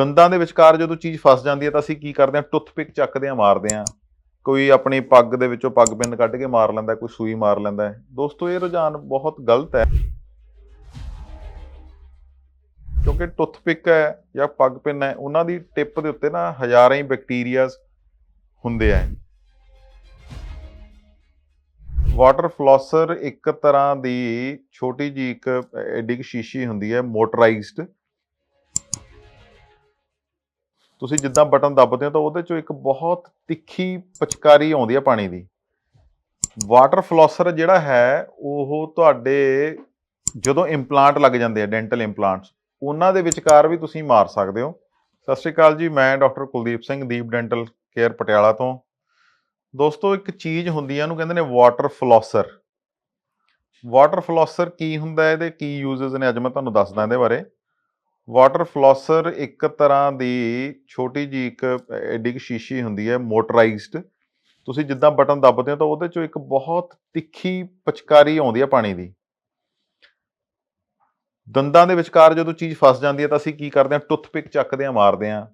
ਦੰਦਾਂ ਦੇ ਵਿਚਕਾਰ ਜਦੋਂ ਚੀਜ਼ ਫਸ ਜਾਂਦੀ ਹੈ ਤਾਂ ਅਸੀਂ ਕੀ ਕਰਦੇ ਹਾਂ? ਟੁੱਥਪਿਕ ਚੱਕਦੇ ਹਾਂ, ਮਾਰਦੇ ਹਾਂ। ਕੋਈ ਆਪਣੀ ਪੱਗ ਦੇ ਵਿੱਚੋਂ ਪੱਗ ਪਿੰਨ ਕੱਢ ਕੇ ਮਾਰ ਲੈਂਦਾ, ਕੋਈ ਸੂਈ ਮਾਰ ਲੈਂਦਾ ਹੈ। ਦੋਸਤੋ, ਇਹ ਰੁਝਾਨ ਬਹੁਤ ਗਲਤ ਹੈ। ਕਿਉਂਕਿ ਟੁੱਥਪਿਕ ਹੈ ਜਾਂ ਪੱਗ ਪਿੰਨ ਹੈ, ਉਹਨਾਂ ਦੀ ਟਿਪ ਦੇ ਉੱਤੇ ਨਾ ਹਜ਼ਾਰਾਂ ਹੀ ਬੈਕਟੀਰੀਆਜ਼ ਹੁੰਦੇ ਆ। ਵਾਟਰ ਫਲੋਸਰ ਇੱਕ ਤਰ੍ਹਾਂ ਦੀ ਛੋਟੀ ਜੀ ਇੱਕ ਐਡੀ ਸ਼ੀਸ਼ੀ ਹੁੰਦੀ ਹੈ, ਮੋਟਰਾਈਜ਼ਡ। ਤੁਸੀਂ ਜਿੱਦਾਂ ਬਟਨ ਦੱਬਦੇ ਹੋ ਤਾਂ ਉਹਦੇ ਚੋਂ ਇੱਕ ਬਹੁਤ ਤਿੱਖੀ ਪਚਕਾਰੀ ਆਉਂਦੀ ਹੈ ਪਾਣੀ ਦੀ। ਵਾਟਰ ਫਲੋਸਰ ਜਿਹੜਾ ਹੈ, ਉਹ ਤੁਹਾਡੇ ਜਦੋਂ ਇੰਪਲਾਂਟ ਲੱਗ ਜਾਂਦੇ ਆ ਡੈਂਟਲ ਇੰਪਲਾਂਟਸ ਉਹਨਾਂ ਦੇ ਵਿਚਕਾਰ ਵੀ ਤੁਸੀਂ ਮਾਰ ਸਕਦੇ ਹੋ। ਸਤਿ ਸ਼੍ਰੀ ਅਕਾਲ ਜੀ, ਮੈਂ doctor Kuldeep Singh, Deep dental care Patiala ਤੋਂ। ਦੋਸਤੋ, ਇੱਕ ਚੀਜ਼ ਹੁੰਦੀ ਹੈ ਉਹਨੂੰ ਕਹਿੰਦੇ ਨੇ ਵਾਟਰ ਫਲੋਸਰ ਵਾਟਰ ਫਲੋਸਰ ਕੀ ਹੁੰਦਾ ਹੈ, ਇਹਦੇ ਕੀ ਯੂਜ਼ਸ ਨੇ, ਅੱਜ ਮੈਂ ਤੁਹਾਨੂੰ ਦੱਸਦਾ ਇਹਦੇ ਬਾਰੇ। ਵਾਟਰ ਫਲੋਸਰ ਇੱਕ ਤਰ੍ਹਾਂ ਦੀ ਛੋਟੀ ਜੀ ਇੱਕ ਐਡੀ ਸ਼ੀਸ਼ੀ ਹੁੰਦੀ ਹੈ, ਮੋਟਰਾਈਜ਼ਡ। ਤੁਸੀਂ ਜਿੱਦਾਂ ਬਟਨ ਦੱਬਦੇ ਹੋ ਤਾਂ ਉਹਦੇ ਚੋਂ ਇੱਕ ਬਹੁਤ ਤਿੱਖੀ ਪਚਕਾਰੀ ਆਉਂਦੀ ਹੈ ਪਾਣੀ ਦੀ। ਦੰਦਾਂ ਦੇ ਵਿਚਕਾਰ ਜਦੋਂ ਚੀਜ਼ ਫਸ ਜਾਂਦੀ ਹੈ ਤਾਂ ਅਸੀਂ ਕੀ ਕਰਦੇ ਹਾਂ ਟੁੱਥਪਿਕ ਚੱਕਦੇ ਹਾਂ, ਮਾਰਦੇ ਹਾਂ।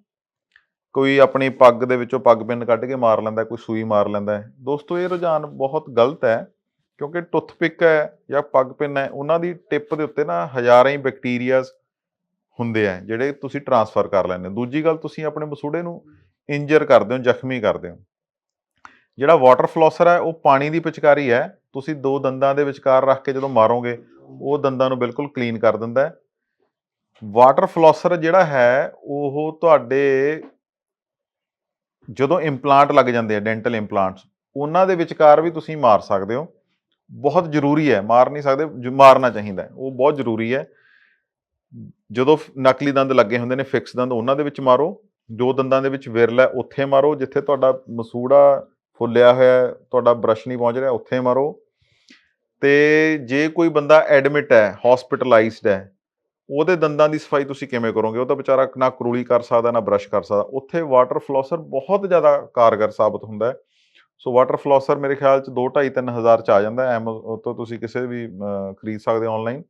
ਕੋਈ ਆਪਣੀ ਪੱਗ ਦੇ ਵਿੱਚੋਂ ਪੱਗ ਪਿੰਨ ਕੱਢ ਕੇ ਮਾਰ ਲੈਂਦਾ, ਕੋਈ ਸੂਈ ਮਾਰ ਲੈਂਦਾ ਦੋਸਤੋ, ਇਹ ਰੁਝਾਨ ਬਹੁਤ ਗਲਤ ਹੈ ਕਿਉਂਕਿ ਟੁੱਥਪਿਕ ਹੈ ਜਾਂ ਪੱਗ ਪਿੰਨ ਹੈ, ਉਹਨਾਂ ਦੀ ਟਿਪ ਦੇ ਉੱਤੇ ਨਾ ਹਜ਼ਾਰਾਂ ਹੀ ਬੈਕਟੀਰੀਆਜ਼ ਹੁੰਦੇ ਆ, ਜਿਹੜੇ ਤੁਸੀਂ ਟਰਾਂਸਫਰ ਕਰ ਲੈਂਦੇ ਹੋ। ਦੂਜੀ ਗੱਲ ਤੁਸੀਂ ਆਪਣੇ ਮਸੂੜੇ ਨੂੰ ਇੰਜਰ ਕਰਦੇ ਹੋ, ਜ਼ਖਮੀ ਕਰਦੇ ਹੋ। ਜਿਹੜਾ ਵਾਟਰ ਫਲੋਸਰ ਹੈ ਉਹ ਪਾਣੀ ਦੀ ਪਿਚਕਾਰੀ ਹੈ। ਤੁਸੀਂ ਦੋ ਦੰਦਾਂ ਦੇ ਵਿਚਕਾਰ ਰੱਖ ਕੇ ਜਦੋਂ ਮਾਰੋਗੇ, ਉਹ ਦੰਦਾਂ ਨੂੰ ਬਿਲਕੁਲ ਕਲੀਨ ਕਰ ਦਿੰਦਾ ਹੈ। ਵਾਟਰ ਫਲੋਸਰ ਜਿਹੜਾ ਹੈ, ਉਹ ਤੁਹਾਡੇ ਜਦੋਂ ਇੰਪਲਾਂਟ ਲੱਗ ਜਾਂਦੇ ਆ ਡੈਂਟਲ ਇੰਪਲਾਂਟਸ ਉਹਨਾਂ ਦੇ ਵਿਚਕਾਰ ਵੀ ਤੁਸੀਂ ਮਾਰ ਸਕਦੇ ਹੋ। ਬਹੁਤ ਜ਼ਰੂਰੀ ਹੈ, ਮਾਰ ਨਹੀਂ ਸਕਦੇ ਮਾਰਨਾ ਚਾਹੀਦਾ ਉਹ ਬਹੁਤ ਜ਼ਰੂਰੀ ਹੈ। ਜਦੋਂ ਫ- ਨਕਲੀ ਦੰਦ ਲੱਗੇ ਹੁੰਦੇ ਨੇ, ਫਿਕਸ ਦੰਦ, ਉਹਨਾਂ ਦੇ ਵਿੱਚ ਮਾਰੋ। ਜੋ ਦੰਦਾਂ ਦੇ ਵਿੱਚ ਵਿਰਲ ਹੈ, ਉੱਥੇ ਮਾਰੋ, ਜਿੱਥੇ ਤੁਹਾਡਾ ਮਸੂੜਾ ਫੁੱਲਿਆ ਹੋਇਆ ਤੁਹਾਡਾ ਬ੍ਰਸ਼ ਨਹੀਂ ਪਹੁੰਚ ਰਿਹਾ, ਉੱਥੇ ਮਾਰੋ। ਤੇ ਜੇ ਕੋਈ ਬੰਦਾ ਐਡਮਿਟ ਹੈ ਹਸਪੀਟਲਾਈਜ਼ਡ ਹੈ, ਉਹਦੇ ਦੰਦਾਂ ਦੀ ਸਫ਼ਾਈ ਤੁਸੀਂ ਕਿਵੇਂ ਕਰੋਗੇ? ਉਹ ਤਾਂ ਵਿਚਾਰਾ ਨਾ ਕਰੂਲੀ ਕਰ ਸਕਦਾ, ਨਾ ਬ੍ਰਸ਼ ਕਰ ਸਕਦਾ। ਉੱਥੇ ਵਾਟਰ ਫਲੋਸਰ ਬਹੁਤ ਜ਼ਿਆਦਾ ਕਾਰਗਰ ਸਾਬਤ ਹੁੰਦਾ ਹੈ। ਸੋ ਵਾਟਰ ਫਲੋਸਰ ਮੇਰੇ ਖਿਆਲ ਚ 2 2.5 3000 ਚ ਆ ਜਾਂਦਾ ਹੈ ਤੋਂ ਤੁਸੀਂ ਕਿਸੇ ਵੀ ਖਰੀਦ ਸਕਦੇ ਹੋ ਆਨਲਾਈਨ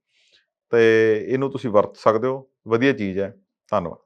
ਤੇ ਇਹਨੂੰ ਤੁਸੀਂ ਵਰਤ ਸਕਦੇ ਹੋ। ਵਧੀਆ ਚੀਜ਼ ਹੈ। ਧੰਨਵਾਦ।